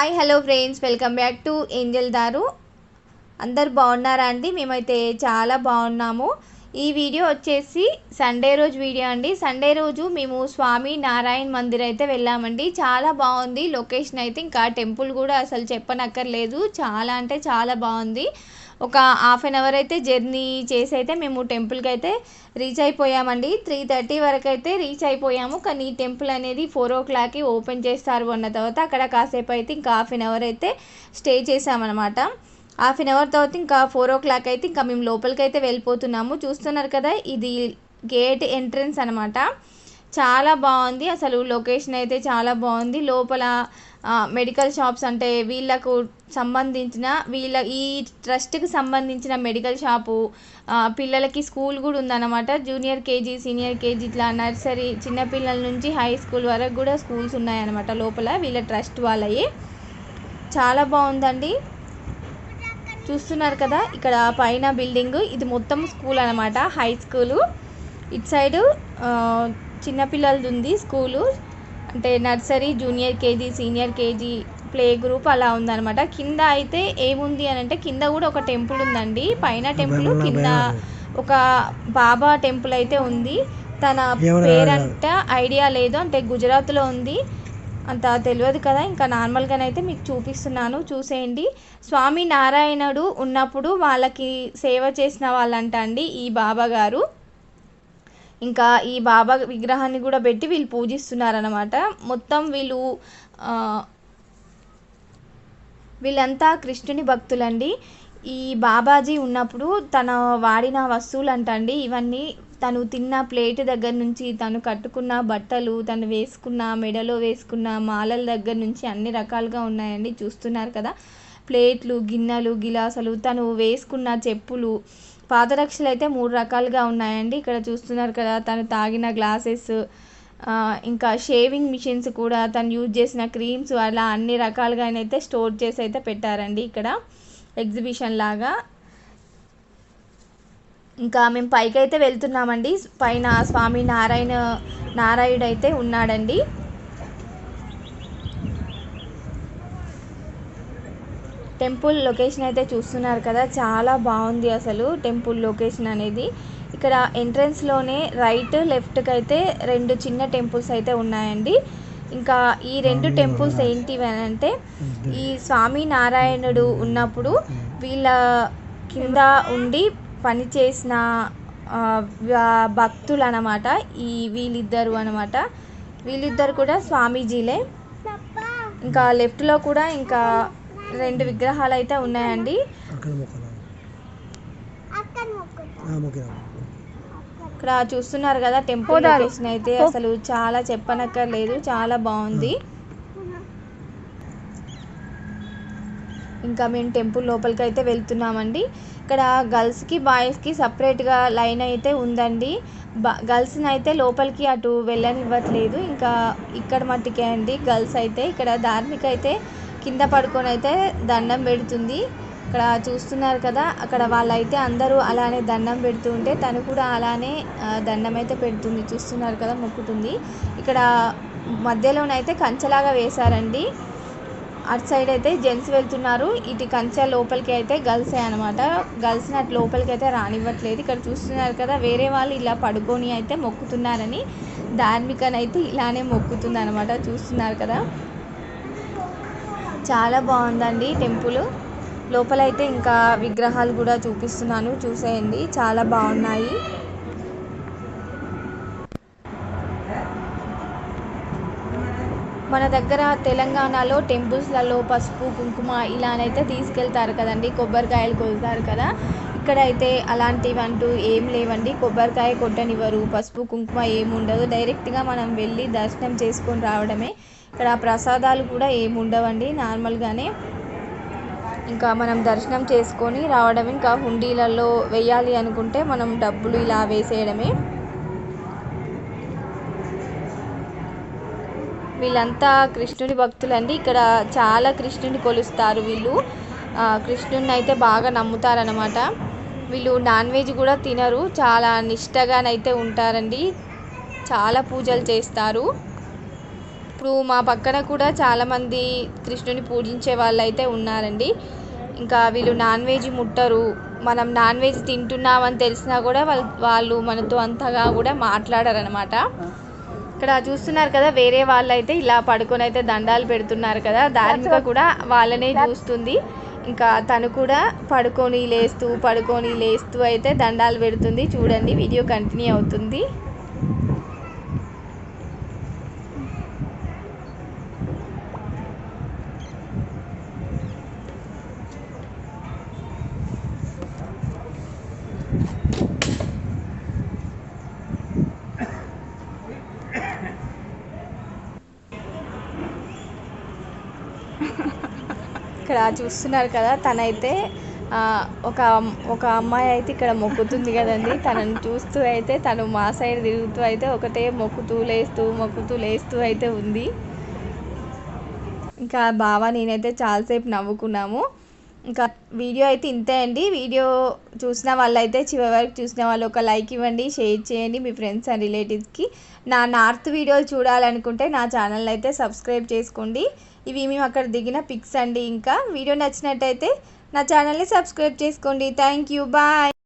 Hi hello friends welcome back to Angel దారు అందరు బాగున్నారా అండి? మేమైతే చాలా బాగున్నాము. ఈ వీడియో వచ్చేసి సండే రోజు వీడియో అండి. సండే రోజు మేము స్వామి నారాయణ్ మందిర్ అయితే వెళ్ళామండి. చాలా బాగుంది. లొకేషన్ అయితే ఇంకా టెంపుల్ కూడా అసలు చెప్పనక్కర్లేదు. చాలా అంటే చాలా బాగుంది. ఒక హాఫ్ అన్ అవర్ అయితే జర్నీ చేసి అయితే మేము టెంపుల్కి అయితే రీచ్ అయిపోయామండి. త్రీ థర్టీ వరకు అయితే రీచ్ అయిపోయాము. కానీ ఈ టెంపుల్ అనేది ఫోర్ ఓ క్లాక్కి ఓపెన్ చేస్తారు అన్న తర్వాత అక్కడ కాసేపు అయితే ఇంకా హాఫ్ అన్ అవర్ అయితే స్టే చేసామన్నమాట హాఫ్ అన్ అవర్ తర్వాత ఇంకా ఫోర్ ఓ క్లాక్ అయితే ఇంకా మేము లోపలికి అయితే వెళ్ళిపోతున్నాము. చూస్తున్నారు కదా ఇది గేట్ ఎంట్రన్స్ అనమాట చాలా బాగుంది. అసలు లొకేషన్ అయితే చాలా బాగుంది. లోపల మెడికల్ షాప్స్ అంటే వీళ్ళకు సంబంధించిన వీళ్ళ ఈ ట్రస్ట్కి సంబంధించిన మెడికల్ షాపు పిల్లలకి స్కూల్ కూడా ఉందన్నమాట. జూనియర్ కేజీ సీనియర్ కేజీ ఇట్లా నర్సరీ చిన్నపిల్లల నుంచి హై స్కూల్ వరకు కూడా స్కూల్స్ ఉన్నాయన్నమాట లోపల వీళ్ళ ట్రస్ట్ వాళ్ళవి చాలా బాగుందండి. చూస్తున్నారు కదా ఇక్కడ పైన బిల్డింగ్. ఇది మొత్తం స్కూల్ అనమాట హై స్కూలు. ఇటు సైడు చిన్నపిల్లలది ఉంది స్కూలు. అంటే nursery junior KG senior KG play group అలా ఉందన్నమాట. కింద అయితే ఏముంది అని అంటే కింద కూడా ఒక టెంపుల్ ఉందండి. పైన టెంపుల్ కింద ఒక బాబా టెంపుల్ అయితే ఉంది. తన పేరంట ఐడియా లేదు అంటే గుజరాత్లో ఉంది. అంత తెలియదు కదా. ఇంకా నార్మల్గానైతే మీకు చూపిస్తున్నాను. చూసేయండి. స్వామి నారాయణుడు ఉన్నప్పుడు వాళ్ళకి సేవ చేసిన వాళ్ళంట అండి ఈ బాబా గారు. ఇంకా ఈ బాబా విగ్రహాన్ని కూడా పెట్టి వీళ్ళు పూజిస్తున్నారనమాట మొత్తం వీళ్ళు వీళ్ళంతా కృష్ణుని భక్తులండి. ఈ బాబాజీ ఉన్నప్పుడు తన వాడిన వస్తువులు అంటండి ఇవన్నీ తను తిన్న ప్లేట్ దగ్గర నుంచి తను కట్టుకున్న బట్టలు తను వేసుకున్న మెడలో వేసుకున్న మాలల దగ్గర నుంచి అన్ని రకాలుగా ఉన్నాయండి. చూస్తున్నారు కదా? ప్లేట్లు గిన్నెలు గిలాసులు తను వేసుకున్న చెప్పులు పాదరక్షలు అయితే మూడు రకాలుగా ఉన్నాయండి. ఇక్కడ చూస్తున్నారు కదా తను తాగిన గ్లాసెస్ ఇంకా షేవింగ్ మిషన్స్ కూడా తను యూజ్ చేసిన క్రీమ్స్ అలా అన్ని రకాలుగా అయితే స్టోర్ చేసి అయితే పెట్టారండి. ఇక్కడ ఎగ్జిబిషన్ లాగా. ఇంకా మేము పైకి అయితే వెళ్తున్నామండి. పైన స్వామి నారాయణ నారాయణుడు అయితే ఉన్నాడండి. టెంపుల్ లొకేషన్ అయితే చూస్తున్నారు కదా చాలా బాగుంది అసలు టెంపుల్ లొకేషన్ అనేది. ఇక్కడ ఎంట్రన్స్లోనే రైట్ లెఫ్ట్కి అయితే రెండు చిన్న టెంపుల్స్ అయితే ఉన్నాయండి. ఇంకా ఈ రెండు టెంపుల్స్ ఏంటివి అని అంటే ఈ స్వామి నారాయణుడు ఉన్నప్పుడు వీళ్ళ కింద ఉండి పనిచేసిన భక్తులు అనమాట ఈ వీళ్ళిద్దరు అనమాట. వీళ్ళిద్దరు కూడా స్వామీజీలే. ఇంకా లెఫ్ట్లో కూడా ఇంకా రెండు విగ్రహాలు అయితే ఉన్నాయండి. ఇక్కడ చూస్తున్నారు కదా టెంపుల్ లొకేషన్ అయితే అసలు చాలా చెప్పనక్కర్లేదు చాలా బాగుంది. ఇంకా మేము టెంపుల్ లోపలికి అయితే వెళ్తున్నామండి. ఇక్కడ గర్ల్స్కి బాయ్స్కి సపరేట్గా లైన్ అయితే ఉందండి. బ గర్ల్స్ని అయితే లోపలికి అటు వెళ్ళనివ్వట్లేదు. ఇంకా ఇక్కడ మట్టికే అండి గర్ల్స్ అయితే ఇక్కడ ధార్మిక అయితే కింద పడుకొని అయితే దండం పెడుతుంది. ఇక్కడ చూస్తున్నారు కదా అక్కడ వాళ్ళైతే అందరూ అలానే దండం పెడుతుంటే తను కూడా అలానే దండం అయితే పెడుతుంది. చూస్తున్నారు కదా మొక్కుతుంది. ఇక్కడ మధ్యలోనైతే కంచెలాగా వేశారండి. అటు సైడ్ అయితే జెంట్స్ వెళ్తున్నారు. ఇటు కంచె లోపలికి అయితే గర్ల్స్ అనమాట గర్ల్స్ని అటు లోపలికి అయితే రానివ్వట్లేదు. ఇక్కడ చూస్తున్నారు కదా వేరే వాళ్ళు ఇలా పడుకొని అయితే మొక్కుతున్నారని ధార్మికనైతే ఇలానే మొక్కుతుంది అనమాట చూస్తున్నారు కదా. చాలా బాగుందండి టెంపుల్. లోపలైతే ఇంకా విగ్రహాలు కూడా చూపిస్తున్నాను. చూసేయండి. చాలా బాగున్నాయి. మన దగ్గర తెలంగాణలో టెంపుల్స్లలో పసుపు కుంకుమ ఇలానైతే తీసుకెళ్తారు కదండి. కొబ్బరికాయలు కొలుతారు కదా. ఇక్కడైతే అలాంటివి అంటూ ఏం లేవండి. కొబ్బరికాయ కొట్టనివ్వరు పసుపు కుంకుమ ఏముండదు. డైరెక్ట్గా మనం వెళ్ళి దర్శనం చేసుకొని రావడమే. ఇక్కడ ప్రసాదాలు కూడా ఏముండవండి నార్మల్గానే. ఇంకా మనం దర్శనం చేసుకొని రావడం ఇంకా హుండీలలో వేయాలి అనుకుంటే మనం డబ్బులు ఇలా వేసేయడమే. వీళ్ళంతా కృష్ణుడి భక్తులండి. ఇక్కడ చాలా కృష్ణుడిని కొలుస్తారు వీళ్ళు. కృష్ణుడిని అయితే బాగా నమ్ముతారనమాట వీళ్ళు నాన్ వెజ్ కూడా తినరు. చాలా నిష్టగానైతే ఉంటారండి. చాలా పూజలు చేస్తారు. ఇప్పుడు మా పక్కన కూడా చాలామంది కృష్ణుని పూజించే వాళ్ళు అయితే ఉన్నారండి. ఇంకా వీళ్ళు నాన్ వెజ్ ముట్టరు. మనం నాన్ వెజ్ తింటున్నామని తెలిసినా కూడా వాళ్ళు వాళ్ళు మనతో అంతగా కూడా మాట్లాడరు అనమాట ఇక్కడ చూస్తున్నారు కదా వేరే వాళ్ళు అయితే ఇలా పడుకొని అయితే దండాలు పెడుతున్నారు కదా. ధార్మిక కూడా వాళ్ళనే చూస్తుంది. ఇంకా తను కూడా పడుకొని లేస్తూ పడుకొని లేస్తూ అయితే దండాలు పెడుతుంది. చూడండి వీడియో కంటిన్యూ అవుతుంది. ఇక్కడ చూస్తున్నారు కదా తనైతే ఆ, ఒక ఒక అమ్మాయి అయితే ఇక్కడ మొక్కుతుంది కదండి. తనని చూస్తూ అయితే తను మా సైడ్ తిరుగుతూ అయితే ఒకటే మొక్కుతూ లేస్తూ మొక్కుతూ లేస్తూ అయితే ఉంది. ఇంకా బావ నేనైతే చాలాసేపు నవ్వుకున్నాము. ఇంకా వీడియో అయితే ఇంతే అండి. వీడియో చూసిన వాళ్ళైతే చివరి వరకు చూసిన వాళ్ళు ఒక లైక్ ఇవ్వండి షేర్ చేయండి మీ ఫ్రెండ్స్ అండ్ రిలేటివ్స్కి. నా నార్త్ వీడియోలు చూడాలనుకుంటే నా ఛానల్ అయితే సబ్స్క్రైబ్ చేసుకోండి. ఇవి మేము అక్కడ దిగిన పిక్స్ అండి ఇంకా. వీడియో నచ్చినట్టయితే నా ఛానల్ని సబ్స్క్రైబ్ చేసుకోండి. Thank you. బాయ్.